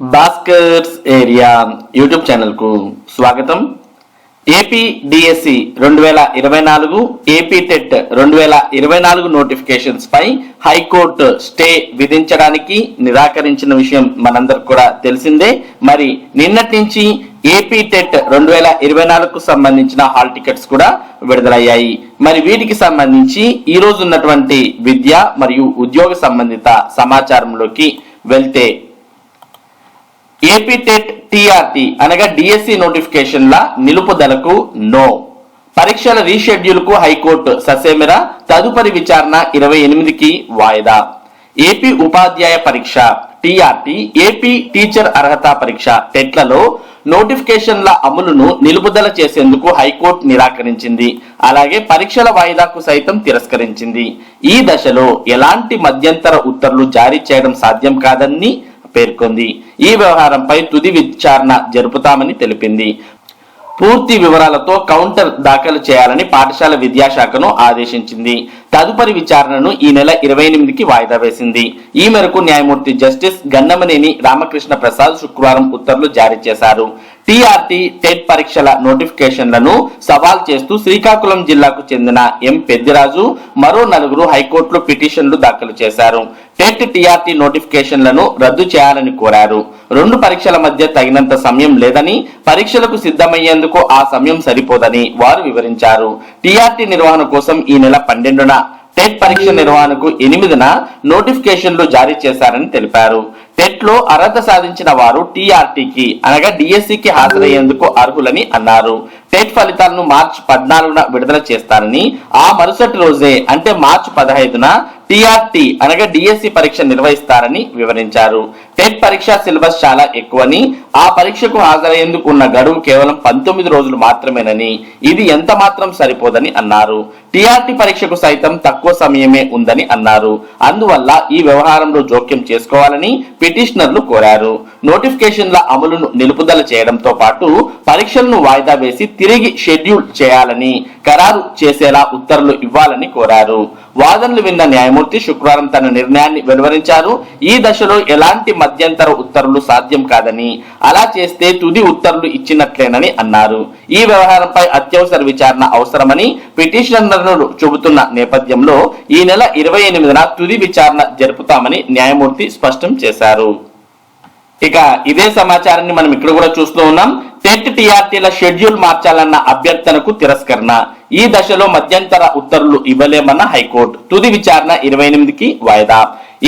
Bhaskar's area YouTube ఛానల్కు స్వాగతం. AP DSC రెండు వేల ఇరవై నాలుగు ఏపీ టెట్ రెండు వేల ఇరవై నాలుగు నోటిఫికేషన్స్ పై హైకోర్టు స్టే విధించడానికి నిరాకరించిన విషయం మనందరికి కూడా తెలిసిందే. మరి నిన్నటి నుంచి ఏపీ టెట్ రెండు వేల ఇరవై నాలుగుకు సంబంధించిన హాల్ టికెట్స్ కూడా విడుదలయ్యాయి. మరి వీటికి సంబంధించి ఈ రోజు ఉన్నటువంటి విద్య మరియు ఉద్యోగ సంబంధిత సమాచారంలోకి వెళ్తే ఏపీ టెట్ టిఆర్టి అనగా డిఎస్సి నోటిఫికేషన్ల నిలుపుదలకు నో పరీక్షల రీషెడ్యూల్కు హైకోర్టు ససేమిర తదుపరి విచారణ ఇరవై ఎనిమిదికి వాయిదా. ఏపీ ఉపాధ్యాయ పరీక్ష టిఆర్టి ఏపీ టీచర్ అర్హత పరీక్ష టెట్లలో నోటిఫికేషన్ల అమలును నిలుపుదల చేసేందుకు హైకోర్టు నిరాకరించింది. అలాగే పరీక్షల వాయిదాకు సైతం తిరస్కరించింది. ఈ దశలో ఎలాంటి మధ్యంతర ఉత్తర్వులు జారీ చేయడం సాధ్యం కాదని పేర్కొంది. ఈ వ్యవహారంపై తుది విచారణ జరుపుతామని తెలిపింది. పూర్తి వివరాలతో కౌంటర్ దాఖలు చేయాలని పాఠశాల విద్యాశాఖను ఆదేశించింది. తదుపరి విచారణను ఈ నెల ఇరవై ఎనిమిదికి వాయిదా వేసింది. ఈ మేరకు న్యాయమూర్తి జస్టిస్ గన్నమనేని రామకృష్ణ ప్రసాద్ శుక్రవారం ఉత్తర్వులు జారీ చేశారు. టీఆర్టీ టెట్ పరీక్షల నోటిఫికేషన్లను సవాల్ చేస్తూ శ్రీకాకుళం జిల్లాకు చెందిన ఎం పెద్దిరాజు మరో నలుగురు హైకోర్టులో పిటిషన్లు దాఖలు చేశారు. టెట్ టీఆర్టీ నోటిఫికేషన్లను రద్దు చేయాలని కోరారు. రెండు పరీక్షల మధ్య తగినంత సమయం లేదని పరీక్షలకు సిద్ధమయ్యేందుకు ఆ సమయం సరిపోదని వారు వివరించారు. టీఆర్టీ నిర్వహణ కోసం ఈ నెల పన్నెండున టెట్ పరీక్ష నిర్వహణకు ఎనిమిదిన నోటిఫికేషన్లు జారీ చేశారని తెలిపారు. టెట్లో అర్హత సాధించిన వారు టీఆర్టీకి అనగా డిఎస్సికి హాజరయ్యేందుకు అర్హులని అన్నారు. టెట్ ఫలితాలను మార్చి పద్నాలుగున విడుదల చేస్తారని ఆ మరుసటి రోజే అంటే మార్చి పదహైదున టీఆర్టీ అనగా డిఎస్సి పరీక్ష నిర్వహిస్తారని వివరించారు. టెట్ పరీక్ష సిలబస్ చాలా ఎక్కువని ఆ పరీక్షకు హాజరయ్యేందుకు ఉన్న గడువు కేవలం పంతొమ్మిది రోజులు మాత్రమేనని ఇది ఎంత మాత్రం సరిపోదని అన్నారు. టీఆర్టీ పరీక్షకు సైతం తక్కువ సమయమే ఉందని అన్నారు. అందువల్ల ఈ వ్యవహారంలో జోక్యం చేసుకోవాలని పిటిషనర్లు కోరారు. నోటిఫికేషన్ల అమలును నిలుపుదల చేయడంతో పాటు పరీక్షలను వాయిదా వేసి తిరిగి షెడ్యూల్ చేయాలని ఖరారు చేసేలా ఉత్తర్వులు ఇవ్వాలని కోరారు. వాదనలు విన్న న్యాయమూర్తి శుక్రవారం తన నిర్ణయాన్ని వెలువరించారు. ఈ దశలో ఎలాంటి మధ్యంతర ఉత్తర్వులు సాధ్యం కాదని అలా చేస్తే తుది ఉత్తర్వులు ఇచ్చినట్లేనని అన్నారు. ఈ వ్యవహారంపై అత్యవసర విచారణ అవసరమని పిటిషనర్లు చెబుతున్న నేపథ్యంలో ఈ నెల ఇరవై ఎనిమిదిన తుది విచారణ జరుపుతామని న్యాయమూర్తి స్పష్టం చేశారు. ఇక ఇదే సమాచారాన్ని మనం ఇక్కడ కూడా చూస్తూ ఉన్నాం. టెట్ టీఆర్టీల షెడ్యూల్ మార్చాలన్న అభ్యర్థనకు తిరస్కరణ. ఈ దశలో మధ్యంతర ఉత్తర్వులు ఇవ్వలేమన్న హైకోర్టు. తుది విచారణ ఇరవై ఎనిమిదికి వాయిదా.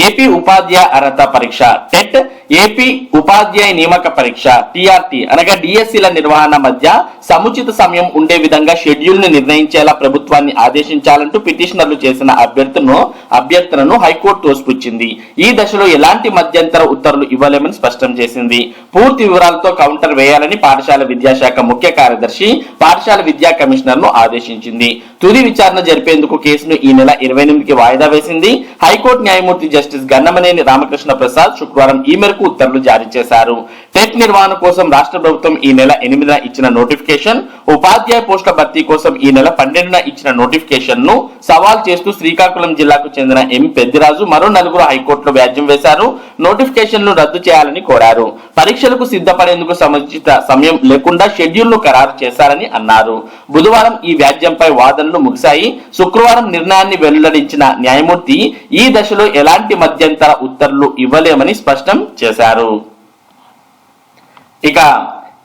ఏపీ ఉపాధ్యాయ అర్హత పరీక్ష. టెట్ ఏపీ ఉపాధ్యాయ నియామక పరీక్ష. టీఆర్టీ అనగా డిఎస్సీల నిర్వహణ మధ్య సముచిత సమయం ఉండే విధంగా షెడ్యూల్ను నిర్ణయించేలా ప్రభుత్వాన్ని ఆదేశించాలంటూ పిటిషనర్లు చేసిన అభ్యర్థనను అభ్యర్థనను హైకోర్టు తోసిపుచ్చింది. ఈ దశలో ఎలాంటి మధ్యంతర ఉత్తర్వులు ఇవ్వలేమని స్పష్టం చేసింది. పూర్తి వివరాలతో కౌంటర్ వేయాలని పాఠశాల విద్యాశాఖ ముఖ్య కార్యదర్శి పాఠశాల విద్యా కమిషనర్ను ఆదేశించింది. తుది విచారణ జరిపేందుకు కేసును ఈ నెల ఇరవై ఎనిమిదికి వాయిదా వేసింది. హైకోర్టు న్యాయమూర్తి జస్టిస్ గన్నమనేని రామకృష్ణ ప్రసాద్ శుక్రవారం ఈ మేరకు ఉత్తర్వులు జారీ చేశారు. టెట్ నిర్వహణ కోసం రాష్ట్ర ప్రభుత్వం ఈ నెల ఎనిమిదిన ఇచ్చిన నోటిఫికేషన్ ఉపాధ్యాయ పోస్టుల భర్తీ కోసం ఈ నెల పన్నెండున ఇచ్చిన నోటిఫికేషన్ను సవాల్ చేస్తూ శ్రీకాకుళం జిల్లాకు చెందిన ఎం. పెద్దిరాజు మరో నలుగురు హైకోర్టులో వ్యాజ్యం వేశారు. నోటిఫికేషన్ను రద్దు చేయాలని కోరారు. పరీక్షలకు సిద్ధపడేందుకు సముచిత సమయం లేకుండా షెడ్యూల్ను ఖరారు చేశారని అన్నారు. బుధవారం ఈ వ్యాజ్యంపై వాదనలు ముగిశాయి. శుక్రవారం నిర్ణయాన్ని వెల్లడించిన న్యాయమూర్తి ఈ దశలో ఎలాంటి మధ్యంతర ఉత్తర్వులు ఇవ్వలేమని స్పష్టం చేశారు. ఇక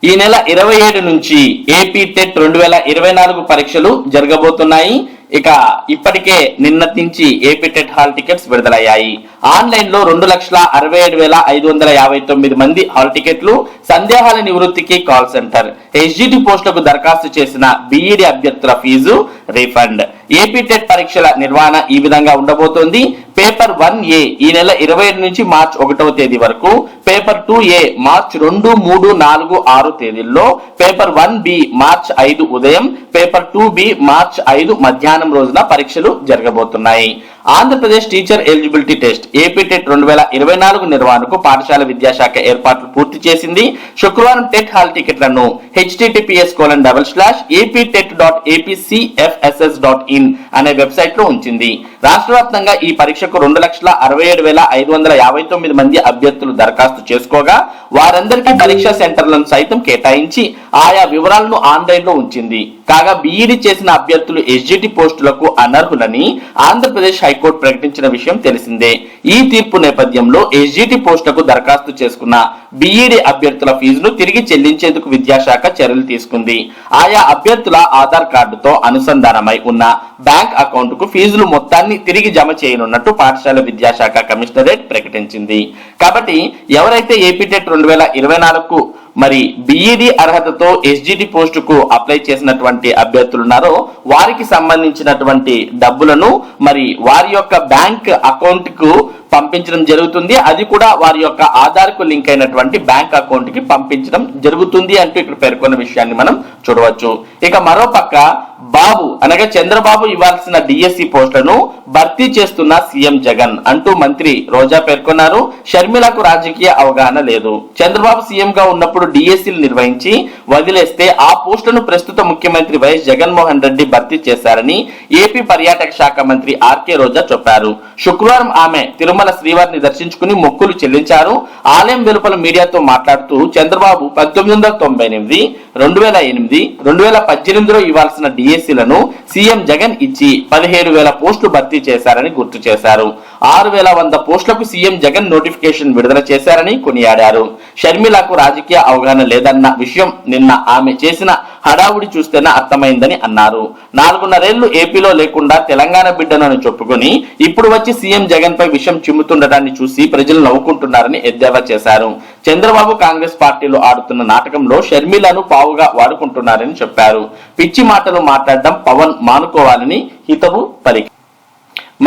ఈ నెల ఇరవై ఏడు నుంచి ఏపీ టెట్ రెండు వేల ఇరవై నాలుగు పరీక్షలు జరగబోతున్నాయి. ఇక ఇప్పటికే నిన్నటి నుంచి ఏపీ టెట్ హాల్ టికెట్స్ విడుదలయ్యాయి. ఆన్లైన్లో రెండు లక్షల అరవై ఏడు వేల ఐదు వందల యాభై తొమ్మిది మంది హాల్ టికెట్లు సందేహాల నివృత్తికి కాల్ సెంటర్. ఎస్జిటి పోస్టులకు దరఖాస్తు చేసిన బిఈడి అభ్యర్థుల ఫీజు రీఫండ్. ఏపీ టెట్ పరీక్షల నిర్వహణ ఈ విధంగా ఉండబోతోంది. పేపర్ వన్ ఏ ఈ నెల ఇరవై నుంచి మార్చ్ ఒకటవ తేదీ వరకు పేపర్ టూ ఏ మార్చ్ రెండు మూడు నాలుగు ఆరు తేదీల్లో పేపర్ వన్ బి మార్చ్ ఐదు ఉదయం పేపర్ టూ బి మార్చ్ ఐదు మధ్యాహ్నం రోజున పరీక్షలు జరగబోతున్నాయి. Andhra Pradesh teacher eligibility test AP TET రెండు వేల ఇరవై నాలుగు నిర్వహణకు పాఠశాల విద్యాశాఖ ఏర్పాట్లు పూర్తి చేసింది. శుక్రవారం టెట్ హాల్ టికెట్లను HTTPS colon double slash AP TET dot APCFSS dot in అనే వెబ్సైట్లో ఉంచింది. రాష్ట్ర వ్యాప్తంగా ఈ పరీక్షకు రెండు లక్షల అరవై ఏడు వేల ఐదు వందల యాభై తొమ్మిది మంది అభ్యర్థులు దరఖాస్తు చేసుకోగా వారందరికీ పరీక్షా సెంటర్లను సైతం కేటాయించి ఆయా వివరాలను ఆన్లైన్లో ఉంచింది. కాగా బీఈడి చేసిన అభ్యర్థులు ఎస్జిటి పోస్టులకు అనర్హులని ఆంధ్రప్రదేశ్ హైకోర్టు ప్రకటించిన విషయం తెలిసిందే. ఈ తీర్పు నేపథ్యంలో ఎస్జిటి పోస్టులకు దరఖాస్తు చేసుకున్న బీఈడి అభ్యర్థుల ఫీజును తిరిగి చెల్లించేందుకు విద్యాశాఖ చర్యలు తీసుకుంది. ఆయా అభ్యర్థుల ఆధార్ కార్డుతో అనుసంధానమై ఉన్న బ్యాంక్ అకౌంట్కు ఫీజులు మొత్తాన్ని తిరిగి జమ చేయనున్నట్టు పాఠశాల విద్యాశాఖ కమిషనరేట్ ప్రకటించింది. కాబట్టి ఎవరైతే ఏపీటెట్ రెండు వేల ఇరవై నాలుగు మరి బిఈడి అర్హతతో ఎస్జిటి పోస్టుకు అప్లై చేసినటువంటి అభ్యర్థులు ఉన్నారో వారికి సంబంధించినటువంటి డబ్బులను మరి వారి యొక్క బ్యాంక్ అకౌంట్కు పంపించడం జరుగుతుంది. అది కూడా వారి యొక్క ఆధార్కు లింక్ అయినటువంటి బ్యాంక్ అకౌంట్కి పంపించడం జరుగుతుంది అంటూ ఇక్కడ పేర్కొన్న విషయాన్ని మనం చూడవచ్చు. ఇక మరో పక్క బాబు అనగా చంద్రబాబు ఇవ్వాల్సిన డిఎస్సి పోస్టులను భర్తీ చేస్తున్న సీఎం జగన్ అంటూ మంత్రి రోజా పేర్కొన్నారు. షర్మిలకు రాజకీయ అవగాహన లేదు. చంద్రబాబు సీఎం గా ఉన్నప్పుడు డిఎస్సీలు నిర్వహించి వదిలేస్తే ఆ పోస్టులను ప్రస్తుత ముఖ్యమంత్రి వైఎస్ జగన్మోహన్ రెడ్డి భర్తీ చేశారని ఏపీ పర్యాటక శాఖ మంత్రి ఆర్కే రోజా చెప్పారు. శుక్రవారం ఆమె తిరుమల శ్రీవారిని దర్శించుకుని మొక్కులు చెల్లించారు. ఆలయం వెలుపల మీడియాతో మాట్లాడుతూ చంద్రబాబు పంతొమ్మిది వందల తొంభై ఎనిమిది రెండు వేల ఎనిమిది రెండు వేల పద్దెనిమిదిలో ఇవ్వాల్సిన డిఎస్సీలను సీఎం జగన్ ఇచ్చి పదిహేడు వేల పోస్టులు భర్తీ చేశారని గుర్తు చేశారు. ఆరు వేల వంద పోస్టులకు సీఎం జగన్ నోటిఫికేషన్ విడుదల చేశారని కొనియాడారు. షర్మిలకు రాజకీయ అవగాహన లేదన్న విషయం నిన్న ఆమె చేసిన హడావుడి చూస్తేనే అర్థమైందని అన్నారు. నాలుగున్నరేళ్ళు ఏపీలో లేకుండా తెలంగాణ బిడ్డనని చెప్పుకొని ఇప్పుడు వచ్చి సీఎం జగన్ పై విషయం చిమ్ముతుండటాన్ని చూసి ప్రజలు నవ్వుకుంటున్నారని ఎద్దేవా చేశారు. చంద్రబాబు కాంగ్రెస్ పార్టీలో ఆడుతున్న నాటకంలో షర్మిలను పావుగా వాడుకుంటున్నారని చెప్పారు. పిచ్చి మాటలు మాట్లాడడం పవన్ మానుకోవాలని హితవు పలికి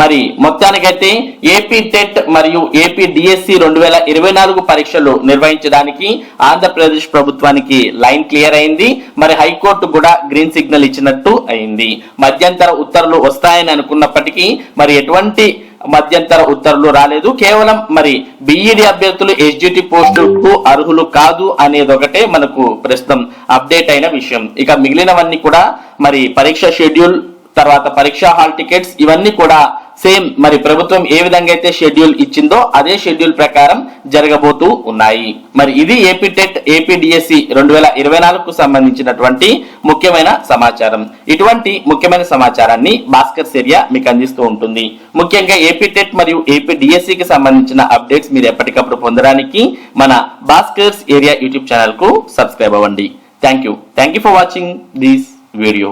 మరి మొత్తానికైతే ఏపీ టెట్ మరియు ఏపీ డిఎస్సి రెండు వేల ఇరవై నాలుగు పరీక్షలు నిర్వహించడానికి ఆంధ్రప్రదేశ్ ప్రభుత్వానికి లైన్ క్లియర్ అయింది. మరి హైకోర్టు కూడా గ్రీన్ సిగ్నల్ ఇచ్చినట్టు అయింది. మధ్యంతర ఉత్తర్వులు వస్తాయని అనుకున్నప్పటికీ మరి ఎటువంటి మధ్యంతర ఉత్తర్వులు రాలేదు. కేవలం మరి బిఈడి అభ్యర్థులు ఎస్జిటి పోస్టుకు అర్హులు కాదు అనేది ఒకటే మనకు ప్రస్తుతం అప్డేట్ అయిన విషయం. ఇక మిగిలినవన్నీ కూడా మరి పరీక్ష షెడ్యూల్ తర్వాత పరీక్షా హాల్ టికెట్స్ ఇవన్నీ కూడా సేమ్ మరి ప్రభుత్వం ఏ విధంగా అయితే షెడ్యూల్ ఇచ్చిందో అదే షెడ్యూల్ ప్రకారం జరగబోతూ ఉన్నాయి. మరి ఇది ఏపీ టెట్ ఏపీ డిఎస్సి రెండు వేల ఇరవై నాలుగుకు సంబంధించినటువంటి ముఖ్యమైన సమాచారం. ఇటువంటి ముఖ్యమైన సమాచారాన్ని భాస్కర్ ఏరియా మీకు అందిస్తూ ఉంటుంది. ముఖ్యంగా ఏపీ టెట్ మరియు ఏపీ డిఎస్సి కి సంబంధించిన అప్డేట్స్ మీరు ఎప్పటికప్పుడు పొందడానికి మన భాస్కర్స్ ఏరియా యూట్యూబ్ ఛానల్కు సబ్స్క్రైబ్ అవ్వండి. Thank you. Thank you for watching this video.